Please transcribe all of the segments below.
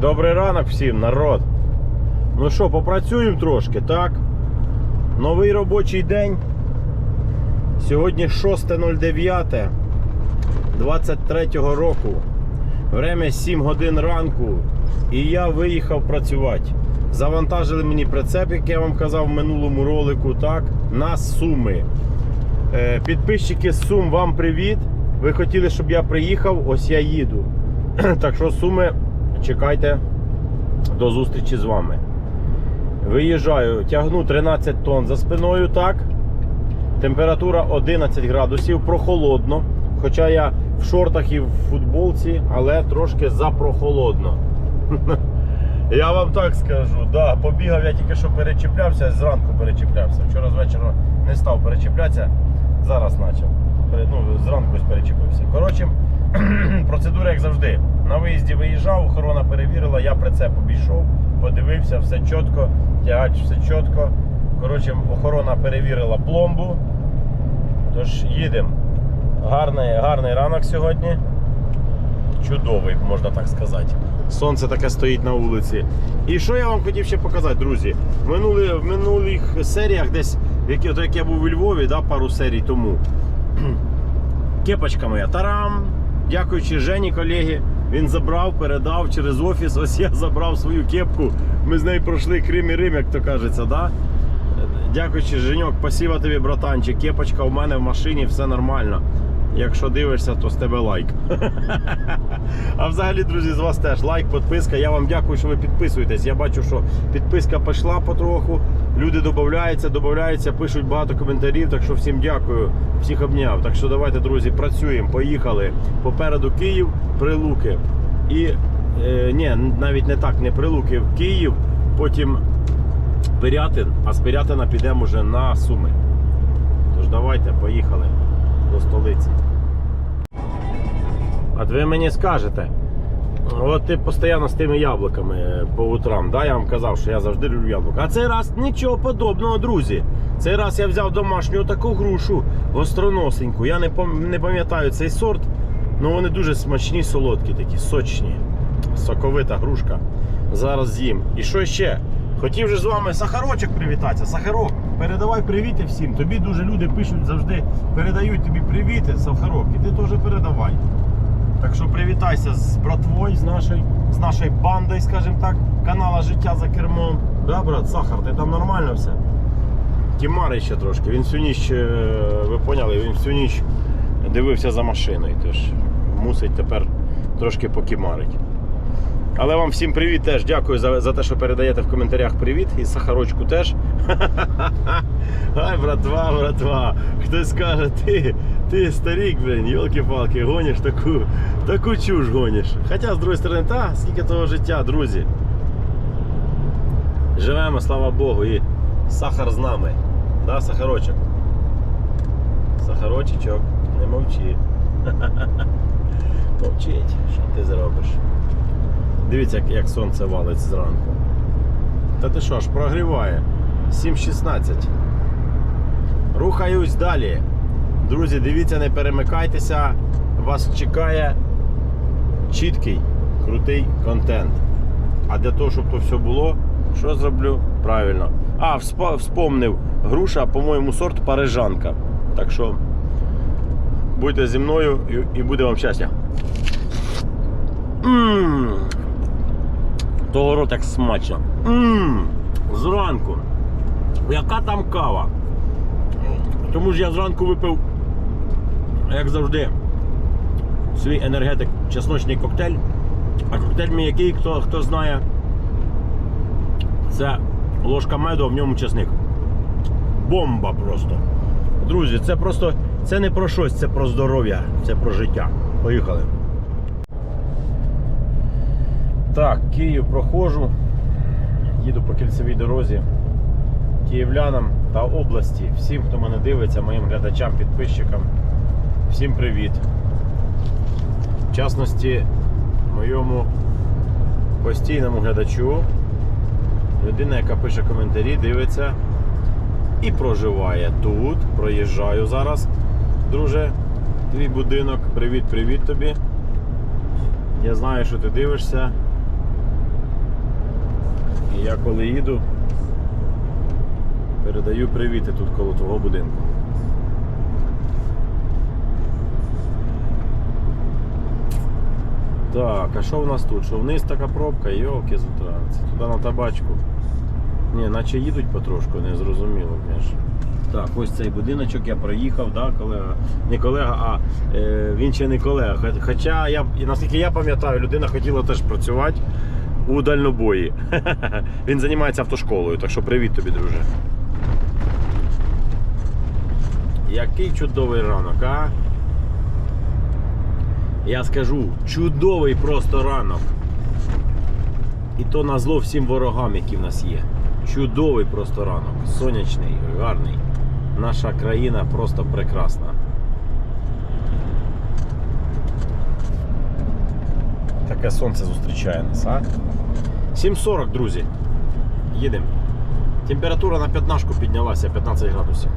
Добрий ранок всім, народ. Ну що, попрацюємо трошки, так? Новий робочий день. Сьогодні 6.09 23-го року. Время 7 годин ранку. І я виїхав працювати. Завантажили мені прицеп, як я вам казав в минулому ролику, так? На суми. Е, Підписчики Сум, вам привіт. Ви хотіли, щоб я приїхав, ось я їду. Так що суми, чекайте до зустрічі з вами. Виїжджаю, тягну 13 тонн за спиною, так. Температура 11 градусів, прохолодно. Хоча я в шортах і в футболці, але трошки запрохолодно. Я вам так скажу, да, побігав, я тільки що перечіплявся, зранку перечіплявся. Вчора з вечора не став перечіплятися, зараз почав. Ну, зранку перечепився. Коротше, процедура як завжди. На виїзді виїжджав, охорона перевірила, я прицеп обійшов, подивився, все чітко, тягач все чітко. Коротше, охорона перевірила пломбу. Тож їдемо. Гарний, гарний ранок сьогодні. Чудовий, можна так сказати. Сонце таке стоїть на вулиці. І що я вам хотів ще показати, друзі? В, минулі, в минулих серіях, десь, як, от як я був у Львові, да, пару серій тому. Кепочка моя. Тарам! Дякуючи Жені, колеги. Він забрав, передав через офіс. Ось я забрав свою кепку. Ми з нею пройшли Крим і Рим, як то кажеться. Да? Дякуючи, Женьок, спасибо тобі, братанчик. Кепочка у мене в машині, все нормально. Якщо дивишся, то з тебе лайк. А взагалі, друзі, з вас теж лайк, підписка. Я вам дякую, що ви підписуєтесь. Я бачу, що підписка пішла потроху. Люди додаються, додаються, пишуть багато коментарів. Так що всім дякую, всіх обняв. Так що давайте, друзі, працюємо. Поїхали. Попереду Київ, Прилуки. І е, ні, навіть не так, не Прилуки, Київ, потім Пирятин, а з Пирятина підемо вже на Суми. Тож давайте, поїхали до столиці. От ви мені скажете, от ти постійно з тими яблуками по утрам, да? я вам казав, що я завжди люблю яблука. А цей раз нічого подобного, друзі. Цей раз я взяв домашню таку грушу гостроносеньку. Я не пам- не пам'ятаю цей сорт, але вони дуже смачні, солодкі, такі, сочні. Соковита грушка. Зараз з'їм. І що ще? Хотів же з вами Сахарочок привітатися. Сахарок, передавай привіти всім. Тобі дуже люди пишуть завжди, передають тобі привіти, Сахарок, і ти теж передавай. Так що привітайся з братвою, з нашою, з нашою бандою, скажімо так, канала Життя за кермом. Да, брат, Сахар, ти там нормально все? Тімари ще трошки. Він всю ніч, е, ви поняли, він всю ніч дивився за машиною. Тож мусить тепер трошки покімарить. Але вам всім привіт теж. Дякую за, за те, що передаєте в коментарях привіт. І Сахарочку теж. Ай, братва, братва. Хтось скаже, ти, ти старик, блин, йолки-палки, гониш таку, таку чуж гониш. Хоча, з другої сторони, та, скільки того життя, друзі. Живемо, слава Богу, і сахар з нами. Да, Сахарочок? Сахарочечок, не мовчи. Мовчить, що ти зробиш? Дивіться, як, сонце валить зранку. Та ти що, аж прогріває. 7.16. Рухаюсь далі. Друзі, дивіться, не перемикайтеся. Вас чекає чіткий, крутий контент. А для того, щоб то все було, що зроблю? Правильно. А, вспомнив. Груша, по-моєму, сорт парижанка. Так що будьте зі мною і буде вам щастя. Ммм. Того рот як смачно. Ммм. Зранку. Яка там кава? Тому ж я зранку випив, як завжди, свій енергетик чесночний коктейль. А коктейль мій який, хто, хто знає, це ложка меду, в ньому чесник. Бомба просто. Друзі, це просто це не про щось, це про здоров'я, це про життя. Поїхали. Так, Київ проходжу. Їду по кільцевій дорозі. Київлянам та області, всім, хто мене дивиться, моїм глядачам, підписчикам, всім привіт. В частності, моєму постійному глядачу, людина, яка пише коментарі, дивиться і проживає тут. Проїжджаю зараз, друже, твій будинок. Привіт, привіт тобі. Я знаю, що ти дивишся. Я коли їду, передаю привіти тут коло твого будинку. Так, а що в нас тут? Що вниз така пробка, йолки з утра. Це туди на табачку. Ні, наче їдуть потрошку, не зрозуміло, звісно. Так, ось цей будиночок я проїхав, да, колега. Не колега, а е, він ще не колега. Хоча я, наскільки я пам'ятаю, людина хотіла теж працювати у дальнобої. Він займається автошколою, так що привіт тобі, друже. Який чудовий ранок, а? Я скажу, чудовий просто ранок. І то на зло всім ворогам, які в нас є. Чудовий просто ранок. Сонячний, гарний. Наша країна просто прекрасна. Таке сонце зустрічає нас, а? 7.40, друзі. Їдемо. Температура на 15 піднялася, 15 градусів.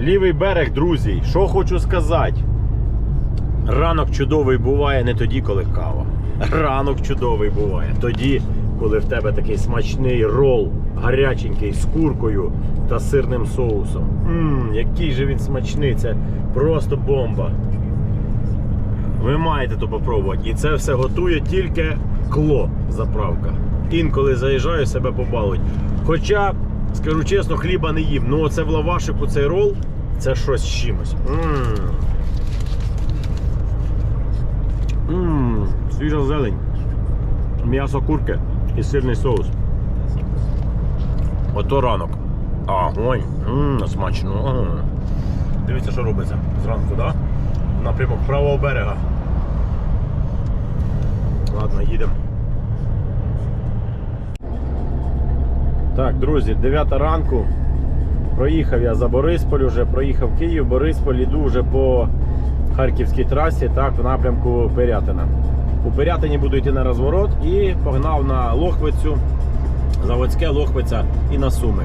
Лівий берег, друзі, що хочу сказати. Ранок чудовий буває не тоді, коли кава. Ранок чудовий буває тоді, коли в тебе такий смачний рол, гаряченький з куркою та сирним соусом. Ммм, який же він смачний, це просто бомба. Ви маєте то попробувати. І це все готує тільки кло заправка. Інколи заїжджаю себе побалують. Хоча, скажу чесно, хліба не їм. Ну оце в лавашику цей рол, це щось з чимось. Ммм, свіжа зелень. М'ясо курки і сирний соус. Ото ранок. Огонь. Ммм, смачно. Дивіться, що робиться зранку, так? Да? Напрямок правого берега. Ладно, їдемо. Так, друзі, 9 ранку. Проїхав я за Борисполь, вже проїхав Київ, Бориспіль, іду вже по Харківській трасі, так, в напрямку Пирятина. У Пирятині буду йти на розворот і погнав на Лохвицю, Заводське, Лохвиця і на Суми.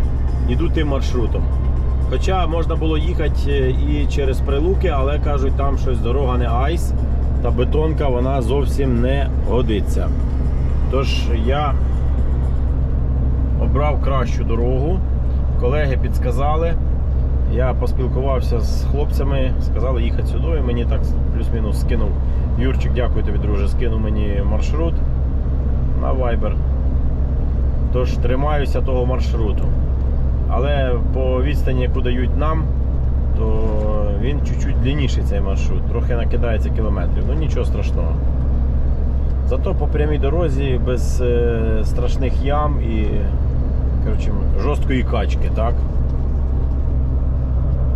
Іду тим маршрутом. Хоча можна було їхати е, і через Прилуки, але кажуть, там щось дорога не айс, та бетонка вона зовсім не годиться. Тож я обрав кращу дорогу. Колеги підсказали. Я поспілкувався з хлопцями, сказали їхати сюди. І мені так плюс-мінус скинув. Юрчик, дякую тобі, друже, скинув мені маршрут на Viber. Тож тримаюся того маршруту. Але по відстані, яку дають нам, то він чуть-чуть длинніший цей маршрут, трохи накидається кілометрів. Ну нічого страшного. Зато по прямій дорозі без е, страшних ям і коротше, жорсткої качки, так?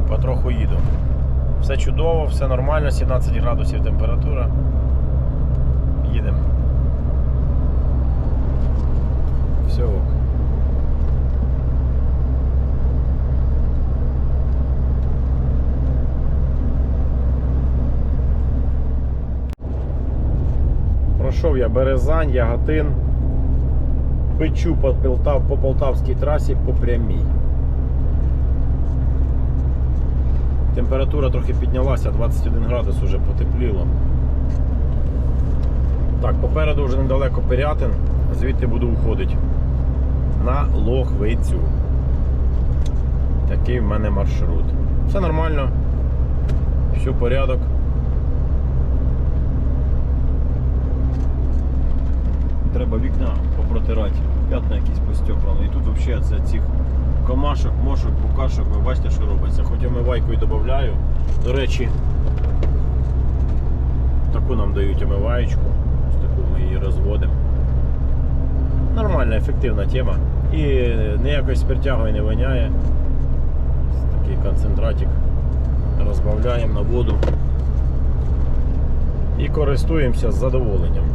Потроху їду. Все чудово, все нормально, 17 градусів температура. Їдемо. Все Пройшов я Березань, Яготин. Печу по, Полтав, по Полтавській трасі по прямій. Температура трохи піднялася, 21 градус вже потепліло. Так, попереду вже недалеко Пирятин, звідти буду уходити на Лохвицю. Такий в мене маршрут. Все нормально, все порядок. Треба вікна попротирати, п'ятна якісь постеклені. І тут взагалі це цих комашок, мошок, букашок, ви бачите, що робиться. Хоч омивайкою додаю. До речі, таку нам дають омиваєчку. Ось таку ми її розводимо. Нормальна, ефективна тема. І ніякої спиртягою не воняє. Ось Такий концентратик. Розбавляємо на воду. І користуємося з задоволенням.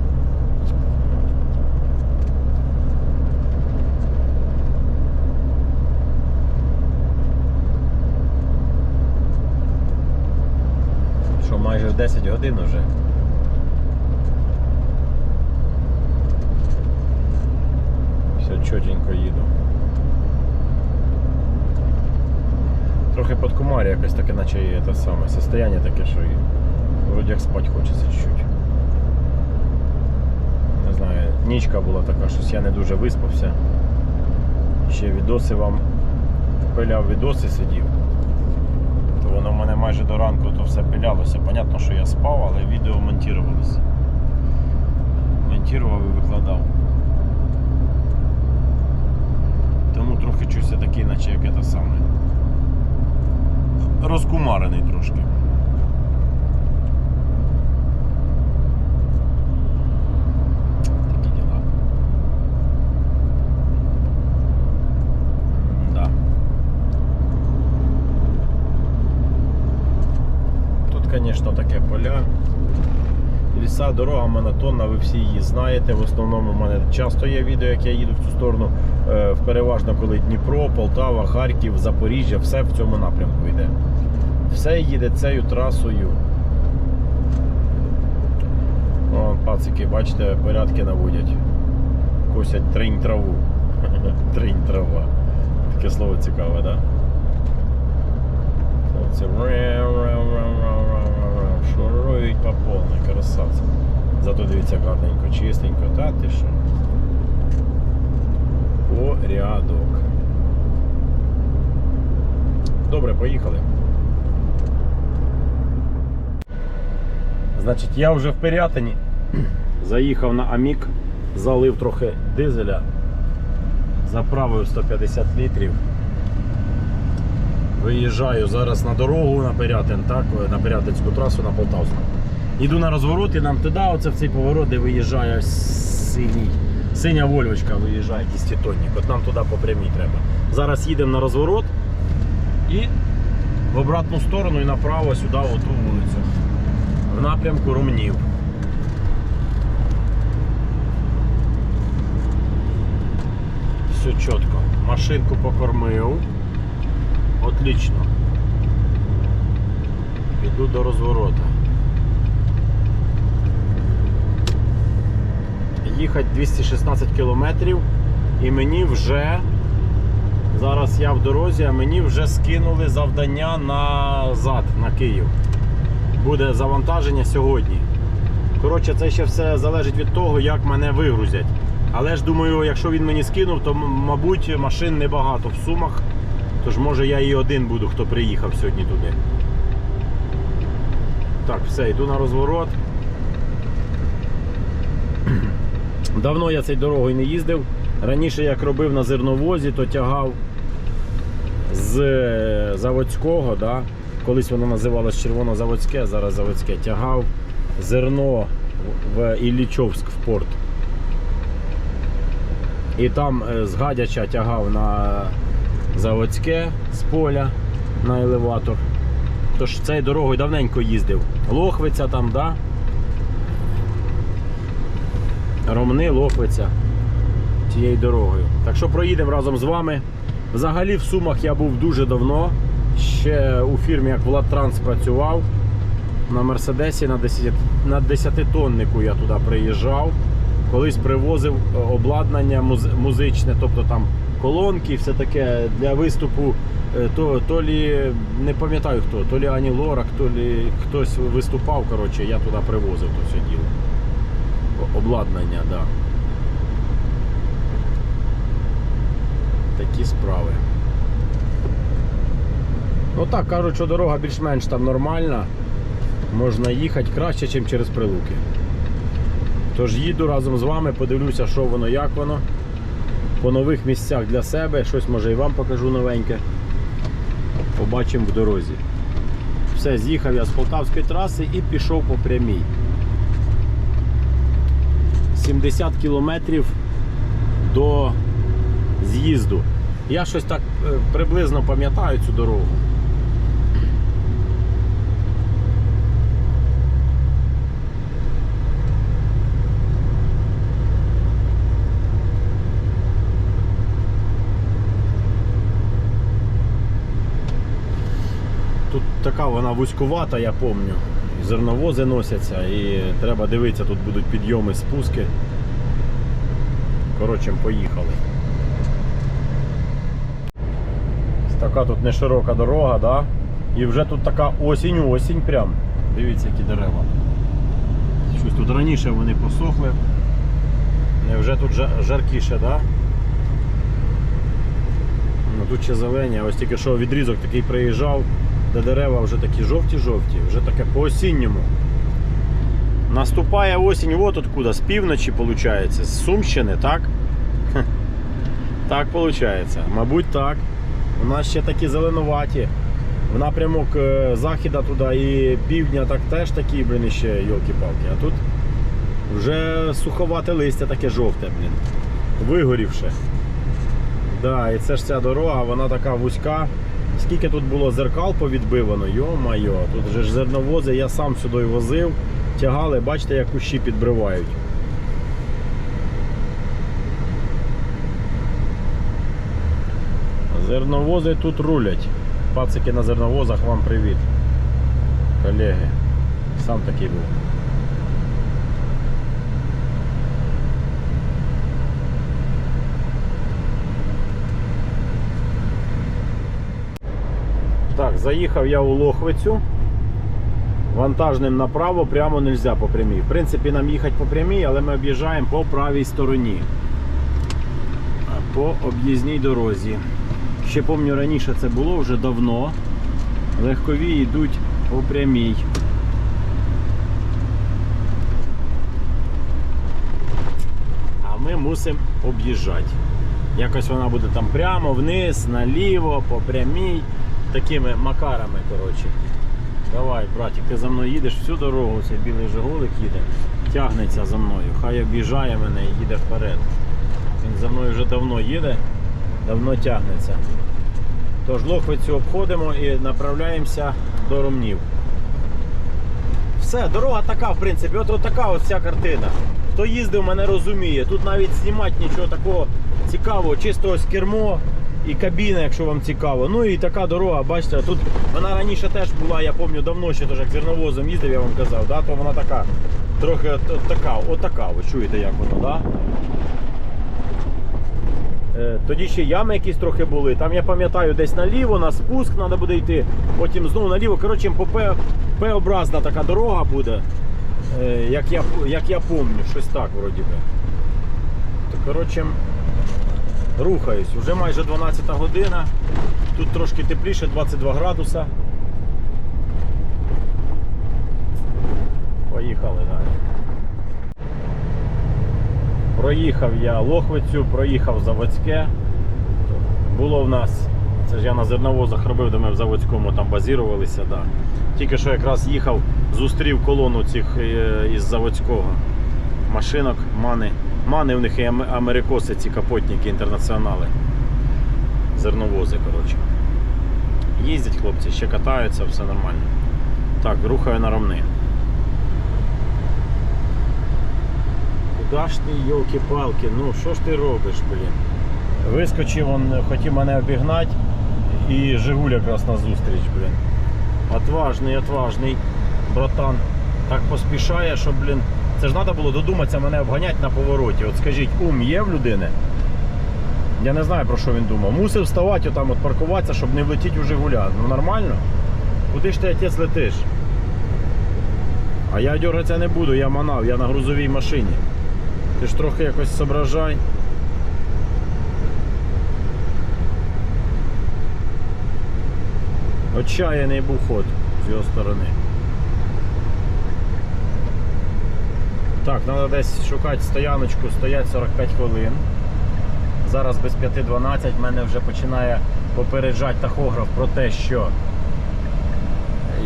майже 10 годин вже. Все чотенько їду. Трохи под кумарі якось таке, наче є те саме. Состояння таке, що і вроді як спати хочеться чуть-чуть. Не знаю, нічка була така, щось я не дуже виспався. Ще відоси вам пиляв відоси сидів. Майже до ранку то все пилялося. Понятно, що я спав, але відео монтувалося. Монтував і викладав. Тому трохи чуюся такий, наче як це саме. Розкумарений трошки. Такі діла. Да. Звісно, таке поля. Ліса, дорога монотонна, ви всі її знаєте. В основному в мене часто є відео, як я їду в цю сторону. Е, Переважно, коли Дніпро, Полтава, Харків, Запоріжжя, все в цьому напрямку йде. Все їде цією трасою. О, пацики, бачите, порядки наводять. Косять тринь траву. Тринь трава. Таке слово цікаве, так? Да? Це шурують по повній красавці. Зато дивіться гарненько, чистенько, та ти що? Порядок. Добре, поїхали. Значить, я вже в Пирятині. Заїхав на Амік, залив трохи дизеля, заправив 150 літрів. Виїжджаю зараз на дорогу на Пирятин, так, на Пирятинську трасу на Полтавську. Йду на розворот і нам туди, оце в цей поворот, де виїжджає синій. Синя Вольвочка виїжджає 10 тонник. От нам туди по прямій треба. Зараз їдемо на розворот і в обратну сторону і направо сюди, в оту вулицю. В напрямку Румнів. Все чітко. Машинку покормив. Отлично. Іду до розворота. Їхати 216 кілометрів і мені вже зараз я в дорозі, а мені вже скинули завдання назад на Київ. Буде завантаження сьогодні. Коротше, це ще все залежить від того, як мене вигрузять. Але ж думаю, якщо він мені скинув, то мабуть машин небагато в сумах. Тож може я і один буду, хто приїхав сьогодні туди. Так, все, йду на розворот. Давно я цією дорогою не їздив. Раніше як робив на зерновозі, то тягав з е, заводського, да? колись воно називалось червонозаводське, зараз заводське, тягав зерно в Іллічовськ в порт. І там е, з Гадяча тягав на заводське з поля на елеватор. Тож цією дорогою давненько їздив. Лохвиця там, да? Ромни, Лохвиця цією дорогою. Так що проїдемо разом з вами. Взагалі в Сумах я був дуже давно. Ще у фірмі, як Влад Транс працював. На Мерседесі на 10, на 10-тоннику я туди приїжджав. Колись привозив е, обладнання музичне, тобто там колонки, все таке для виступу. е, То, то лі не пам'ятаю хто, то лі Ані Лорак, то лі хтось виступав. Коротше, я туди привозив то все діло. Обладнання, так. Да. Такі справи. Ну так, кажуть, що дорога більш-менш там нормальна. Можна їхати краще, ніж через прилуки. Тож їду разом з вами, подивлюся, що воно, як воно. По нових місцях для себе, щось може і вам покажу новеньке. Побачимо в дорозі. Все, з'їхав я з Полтавської траси і пішов по прямій. 70 кілометрів до з'їзду. Я щось так е, приблизно пам'ятаю цю дорогу. Тут така вона вузькувата, я пам'ятаю. Зерновози носяться і треба дивитися, тут будуть підйоми, спуски. Коротше, поїхали. Така тут не широка дорога, да? І вже тут така осінь-осінь прям. Дивіться, які дерева. Щось тут раніше вони посохли. І вже тут жаркіше, да? Ну тут ще зелені, ось тільки що відрізок такий приїжджав, де дерева вже такі жовті-жовті, вже таке по-осінньому. Наступає осінь, от откуда, з півночі, виходить, з Сумщини, так? Так виходить. Мабуть, так. У нас ще такі зеленуваті. В напрямок е, західа туди і півдня так теж такі, блін, ще йолки-палки. А тут вже суховате листя таке жовте, блін. Вигорівше. Да, і це ж ця дорога, вона така вузька. Скільки тут було зеркал повідбивано, йо-майо, тут же ж зерновози, я сам сюди возив, тягали, бачите, як кущі підбривають. Зерновози тут рулять. Пацики на зерновозах, вам привіт. Колеги. Сам такий був. Так, заїхав я у Лохвицю. Вантажним направо прямо не можна по прямій. В принципі, нам їхати по прямій, але ми об'їжджаємо по правій стороні. По об'їзній дорозі. Ще пам'ятаю, раніше це було вже давно. Легкові йдуть по прямій. А ми мусимо об'їжджати. Якось вона буде там прямо, вниз, наліво, по прямій. Такими макарами, коротше. Давай, братик, ти за мною їдеш всю дорогу, цей білий жигулик їде, тягнеться за мною. Хай об'їжджає мене і їде вперед. Він за мною вже давно їде, давно тягнеться. Тож Лохвицю обходимо і направляємося до Ромнів. Все, дорога така, в принципі, от, от така ось ця картина. Хто їздив, мене розуміє. Тут навіть знімати нічого такого цікавого, чисто ось кермо і кабіна, якщо вам цікаво. Ну і така дорога, бачите, тут вона раніше теж була, я пам'ятаю, давно ще теж як зерновозом їздив, я вам казав, да? то вона така, трохи така, отака, ви чуєте, як воно, да? Е, Тоді ще ями якісь трохи були. Там я пам'ятаю, десь наліво, на спуск треба буде йти, потім знову наліво. Коротше, по П-образна така дорога буде. Е, Як я, як я пам'ятаю, щось так вроді би. То, коротше, рухаюсь. Вже майже 12 година. Тут трошки тепліше, 22 градуса. Поїхали далі. Проїхав я Лохвицю, проїхав Заводське. Було в нас, це ж я на зерновозах робив, де ми в Заводському там базірувалися. Да. Тільки що якраз їхав, зустрів колону цих е, із Заводського машинок, мани. Мани в них і америкоси, ці капотники, інтернаціонали. Зерновози, коротше. Їздять хлопці, ще катаються, все нормально. Так, рухаю на ромни. Куда ж ти, йолки-палки, ну що ж ти робиш, блін? Вискочив, он хотів мене обігнати і Жигуль якраз на зустріч, блін. Отважний, отважний, братан. Так поспішає, що, блін, це ж треба було додуматися мене обганяти на повороті. От скажіть, ум є в людини? Я не знаю про що він думав. Мусив вставати отам, от паркуватися, щоб не влетіти у Жигуля. Ну нормально? Куди ж ти отець летиш? А я дергатися не буду, я манав, я на грузовій машині. Ти ж трохи якось зображай. Отчаяний був ход з його сторони. Так, треба десь шукати стояночку, стоять 45 хвилин. Зараз без 5.12 мене вже починає попереджати тахограф про те, що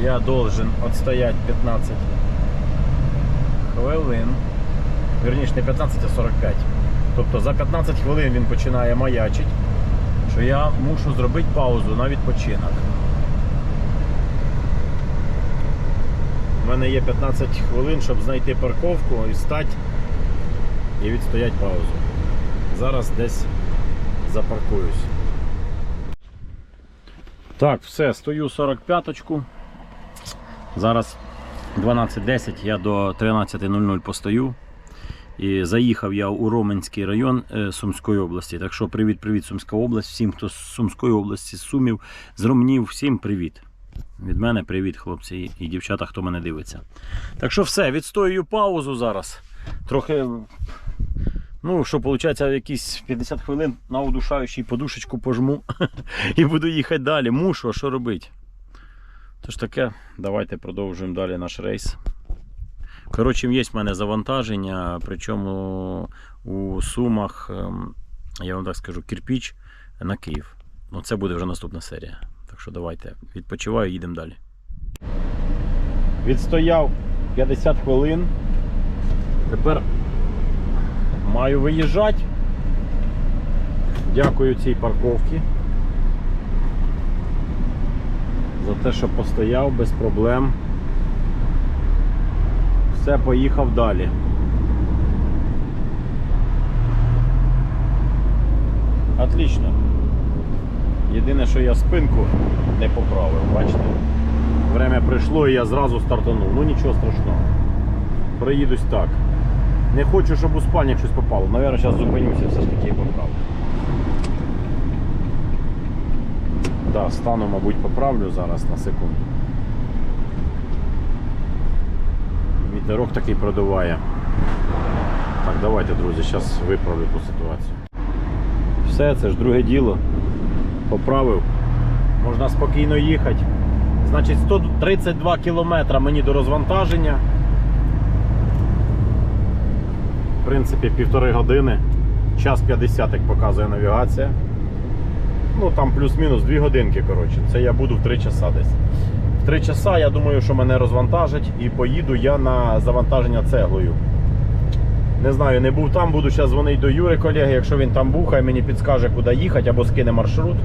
я должен відстояти 15 хвилин. Вірніше не 15, а 45. Тобто за 15 хвилин він починає маячити, що я мушу зробити паузу на відпочинок. Мене є 15 хвилин, щоб знайти парковку і стати і відстояти паузу. Зараз десь запаркуюсь. Так, все, стою 45-очку. Зараз 12.10, я до 13.00 постою І заїхав я у Роменський район е, Сумської області. Так що привіт-привіт, Сумська область. Всім, хто з Сумської області, з Сумів, з Ромнів, всім привіт. Від мене привіт, хлопці і- дівчата, хто мене дивиться. Так що все, відстоюю паузу зараз. Трохи. Ну, що виходить, якісь 50 хвилин на удушаючій подушечку пожму і буду їхати далі. Мушу, а що робити? Тож таке, давайте продовжуємо далі наш рейс. Коротше, є в мене завантаження, причому у Сумах, ем, я вам так скажу, кирпіч на Київ. Ну, це буде вже наступна серія. Так що давайте відпочиваю, їдемо далі. Відстояв 50 хвилин. Тепер маю виїжджати. Дякую цій парковці. За те, що постояв без проблем. Все, поїхав далі. Отлично. Єдине, що я спинку не поправив, бачите? Время прийшло і я зразу стартанув. Ну нічого страшного. Проїдусь так. Не хочу, щоб у спальник щось попало. Навірно, зараз зупинюся все ж таки і поправлю. Да, стану, мабуть, поправлю зараз на секунду. Вітерок такий продуває. Так, давайте, друзі, зараз виправлю ту ситуацію. Все, це ж друге діло. Поправив. Можна спокійно їхати. Значить, 132 кілометра мені до розвантаження. В принципі, півтори години. Час 50, як показує навігація. Ну там плюс-мінус 2 годинки, коротше. Це я буду в 3 часа десь. В 3 часа я думаю, що мене розвантажать і поїду я на завантаження цеглою. Не знаю, не був там, буду зараз дзвонити до Юри, колеги. Якщо він там був, хай мені підскаже, куди їхати або скине маршрут.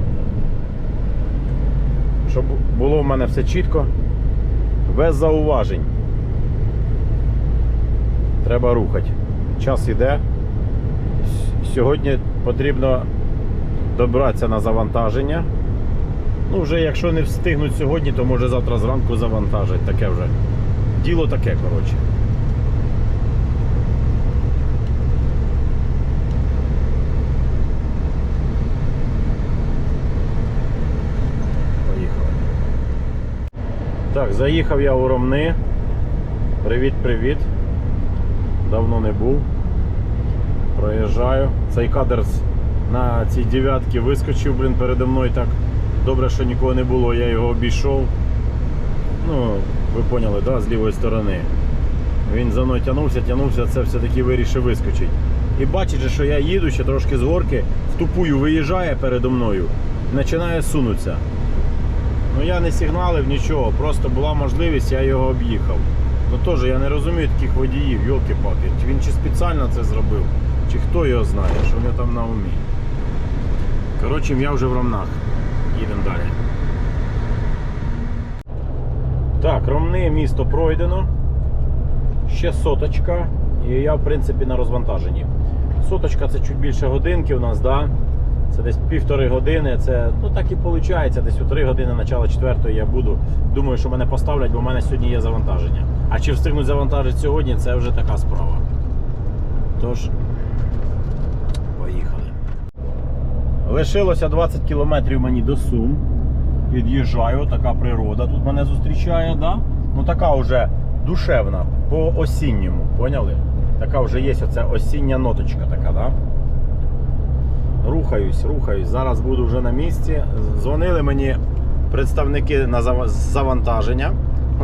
Щоб було в мене все чітко, без зауважень. Треба рухати. Час іде. Сьогодні потрібно добратися на завантаження. Ну, вже якщо не встигнуть сьогодні, то може завтра зранку завантажать. Таке вже. Діло таке, коротше. Поїхали. Так, заїхав я у Ромни. Привіт-привіт. Давно не був. Проїжджаю. Цей кадр на цій дев'ятці вискочив, блін, передо мною так. Добре, що нікого не було, я його обійшов. Ну, ви поняли, да, з лівої сторони. Він за мною тягнувся, тягнувся, це все-таки вирішив вискочити. І бачить, що я їду ще трошки з горки, в тупую виїжджає передо мною, починає сунутися. Ну я не сигналив нічого, просто була можливість, я його об'їхав. Ну теж я не розумію таких водіїв, йолки-палки. Він чи спеціально це зробив, чи хто його знає, що в там на умі. Коротше, я вже в Ромнах. Їдемо далі. Так, Ромни місто пройдено. Ще соточка. І я, в принципі, на розвантаженні. Соточка це чуть більше годинки у нас, да? Це десь півтори години. Це ну так і виходить. Десь у три години, начало четвертої я буду. Думаю, що мене поставлять, бо в мене сьогодні є завантаження. А чи встигнуть завантажити сьогодні, це вже така справа. Тож, поїхали. Лишилося 20 кілометрів мені до Сум. Під'їжджаю, така природа тут мене зустрічає, да? Ну така вже душевна, по осінньому, поняли? Така вже є оця осіння ноточка така, да? Рухаюсь, рухаюсь. Зараз буду вже на місці. Дзвонили мені представники на завантаження.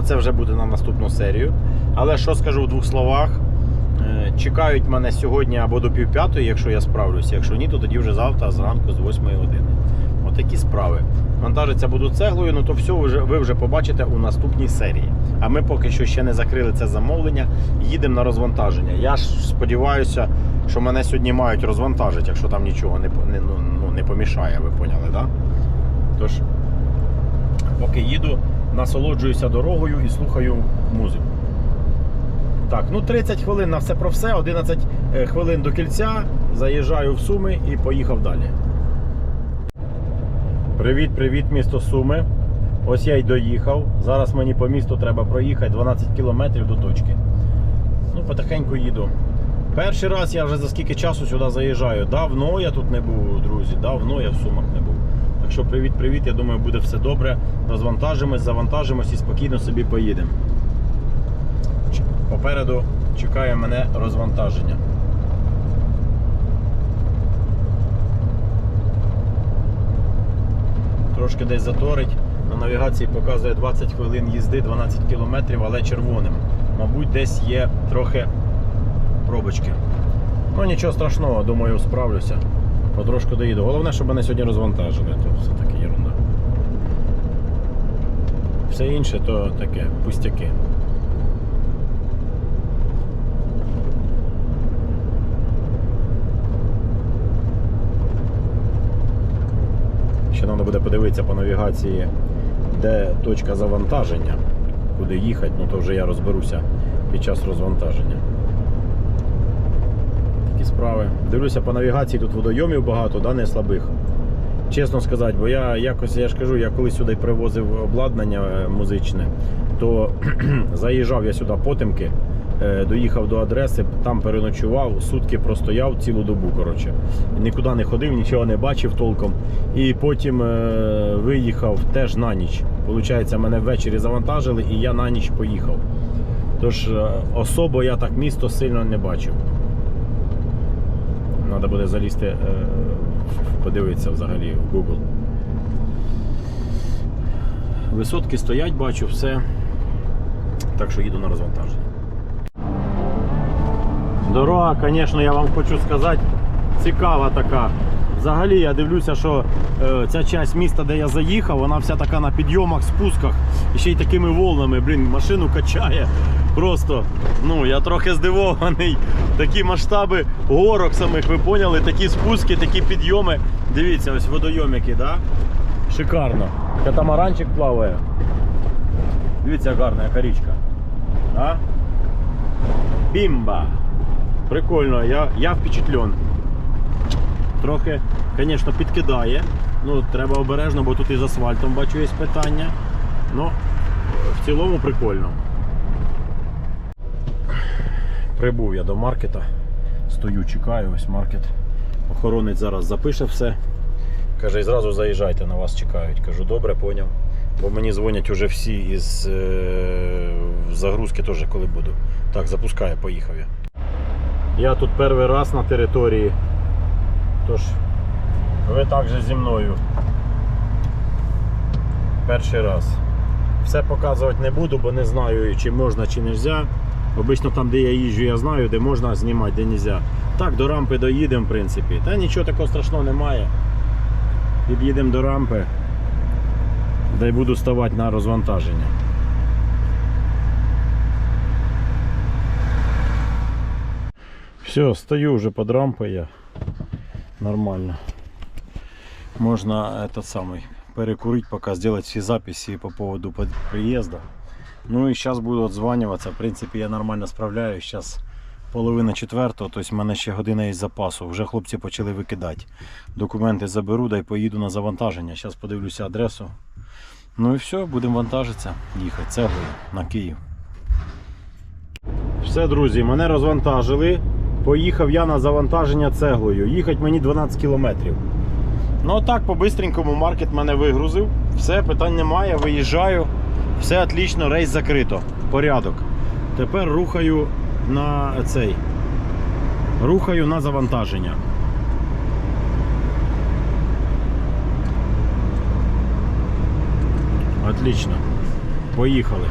Це вже буде на наступну серію. Але що скажу в двох словах? Е, Чекають мене сьогодні або до півп'ятої, якщо я справлюся. Якщо ні, то тоді вже завтра зранку з 8 години. Отакі справи. Вантажиться буду цеглою, ну то все ви вже, побачите у наступній серії. А ми поки що ще не закрили це замовлення, їдемо на розвантаження. Я ж сподіваюся, що мене сьогодні мають розвантажити, якщо там нічого не, не, ну, ну, не помішає, ви поняли? Да? Тож, поки їду, насолоджуюся дорогою і слухаю музику. Так, ну 30 хвилин на все про все, 11 е, хвилин до кільця, заїжджаю в Суми і поїхав далі. Привіт, привіт, місто Суми. Ось я й доїхав. Зараз мені по місту треба проїхати 12 кілометрів до точки. Ну, потихеньку їду. Перший раз я вже за скільки часу сюди заїжджаю. Давно я тут не був, друзі. Давно я в Сумах не був. Так що привіт-привіт. Я думаю, буде все добре. Розвантажимось, завантажимось і спокійно собі поїдемо. Попереду чекає мене розвантаження. Трошки десь заторить. На навігації показує 20 хвилин їзди, 12 кілометрів, але червоним. Мабуть, десь є трохи пробочки. Ну нічого страшного, думаю, справлюся. Потрошку доїду. Головне, щоб мене сьогодні розвантажили, то все таки ерунда. Все інше то таке, пустяки. Треба буде подивитися по навігації, де точка завантаження, куди їхати, ну то вже я розберуся під час розвантаження. Такі справи. Дивлюся по навігації, тут водойомів багато, да, не слабих. Чесно сказати, бо я якось, я ж кажу, я коли сюди привозив обладнання е, музичне, то заїжджав я сюди потемки, доїхав до адреси, там переночував, сутки простояв цілу добу. коротше. Нікуди не ходив, нічого не бачив толком. І потім е, виїхав теж на ніч. Получається, мене ввечері завантажили і я на ніч поїхав. Тож е, особо я так місто сильно не бачив. Треба буде залізти, е, подивитися взагалі в Google. Висотки стоять, бачу все. Так що їду на розвантаження. Дорога, звісно, я вам хочу сказати, цікава така. Взагалі я дивлюся, що е, ця часть міста, де я заїхав, вона вся така на підйомах, спусках і ще й такими волнами. Блін, машину качає. Просто ну я трохи здивований. Такі масштаби горок самих, ви поняли, такі спуски, такі підйоми. Дивіться, ось водойомики, да? Шикарно. Катамаранчик плаває. Дивіться, гарна яка річка. А? Бімба! Прикольно, я, я впечатлен. Трохи, звісно, підкидає. Ну, треба обережно, бо тут із асфальтом бачу є питання. Ну, в цілому прикольно. Прибув я до маркета. Стою, чекаю, ось маркет. Охоронець зараз запише все. Каже, і зразу заїжджайте, на вас чекають. Кажу, добре, поняв. Бо мені дзвонять уже всі із е, загрузки теж, коли буду. Так, запускаю, поїхав я. Я тут перший раз на території. Тож, ви також зі мною. Перший раз. Все показувати не буду, бо не знаю, чи можна, чи не можна. Обично там, де я їжджу, я знаю, де можна знімати, де не можна. Так, до рампи доїдемо, в принципі. Та нічого такого страшного немає. Під'їдемо до рампи, де й буду ставати на розвантаження. Все, стою вже під рампою я. Нормально. Можно этот самый перекурить, пока сделать все записи по поводу под- приезда. Ну и сейчас буду отзваниваться. В принципе, я нормально справляюсь. Сейчас половина четвертого, тобто в мене ще година із запасу. Вже хлопці почали викидати. Документи заберу, да й поїду на завантаження. Зараз подивлюся адресу. Ну і все, будемо вантажитися, їхати цеглою на Київ. Все, друзі, мене розвантажили. Поїхав я на завантаження цеглою. Їхати мені 12 кілометрів. Ну так, по-бистренькому маркет мене вигрузив. Все, питань немає, виїжджаю. Все отлично, рейс закрито. Порядок. Тепер рухаю на цей. Рухаю на завантаження. Отлично. Поїхали.